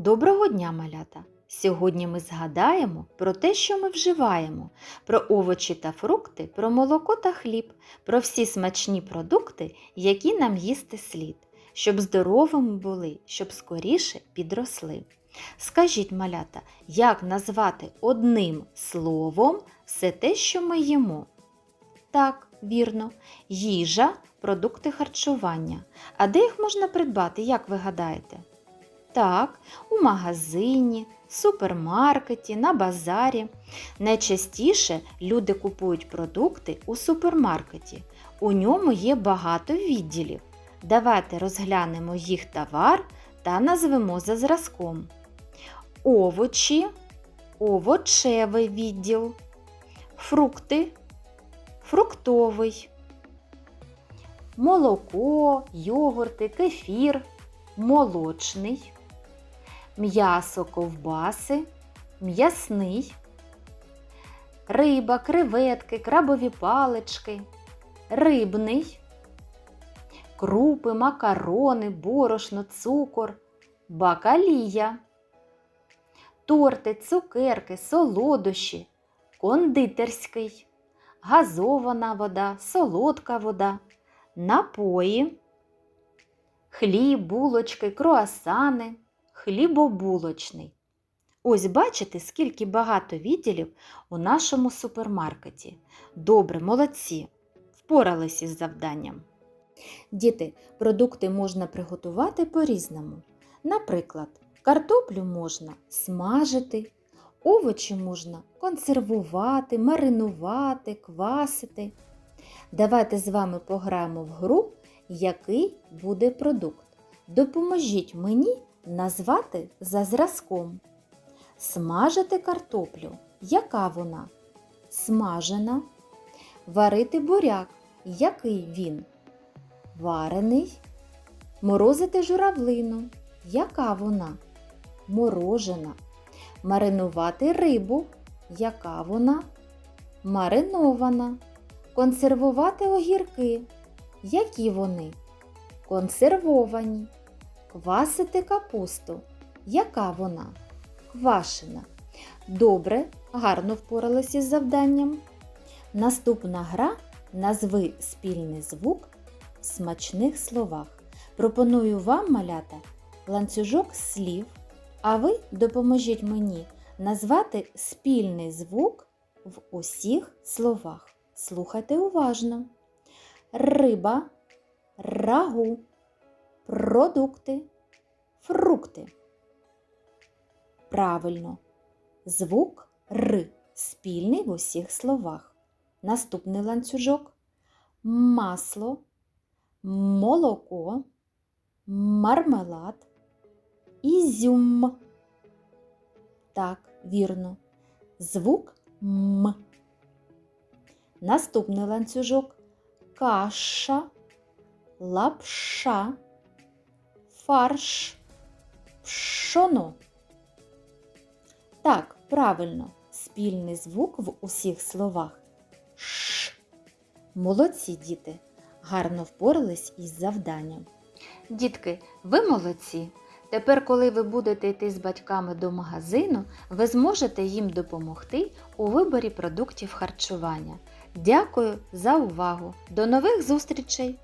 Доброго дня, малята! Сьогодні ми згадаємо про те, що ми вживаємо, про овочі та фрукти, про молоко та хліб, про всі смачні продукти, які нам їсти слід, щоб здоровими були, щоб скоріше підросли. Скажіть, малята, як назвати одним словом все те, що ми їмо? Так, вірно, їжа, продукти харчування. А де їх можна придбати, як ви гадаєте? Так, у магазині, супермаркеті, на базарі. Найчастіше люди купують продукти у супермаркеті. У ньому є багато відділів. Давайте розглянемо їх товар та назвемо за зразком. Овочі, овочевий відділ, фрукти, фруктовий, молоко, йогурти, кефір, молочний, м'ясо ковбаси, м'ясний, риба, креветки, крабові палички, рибний, крупи, макарони, борошно, цукор, бакалія, торти, цукерки, солодощі, кондитерський, газована вода, солодка вода, напої хліб, булочки, круасани, хлібобулочний. Ось бачите, скільки багато відділів у нашому супермаркеті. Добре, молодці, впоралися із завданням. Діти, продукти можна приготувати по-різному. Наприклад, картоплю можна смажити, овочі можна консервувати, маринувати, квасити. Давайте з вами пограємо в гру який буде продукт. Допоможіть мені назвати за зразком. Смажити картоплю. Яка вона? Смажена. Варити буряк. Який він? Варений. Морозити журавлину. Яка вона? Морожена. Маринувати рибу. Яка вона? Маринована. Консервувати огірки. Які вони? Консервовані. Квасити капусту. Яка вона? Квашена. Добре, гарно впоралися із завданням. Наступна гра назви спільний звук в смачних словах. Пропоную вам, малята, ланцюжок слів, а ви допоможіть мені назвати спільний звук в усіх словах. Слухайте уважно риба, рагу, продукти, фрукти. Правильно, звук Р спільний в усіх словах. Наступний ланцюжок масло, молоко, мармелад, ізюм. Так, вірно. Звук М. Наступний ланцюжок каша, лапша, фарш, пшоно. Так, правильно, спільний звук в усіх словах. Ш. Молодці діти, гарно впорались із завданням. Дітки, ви молодці. Тепер, коли ви будете йти з батьками до магазину, ви зможете їм допомогти у виборі продуктів харчування. Дякую за увагу! До нових зустрічей!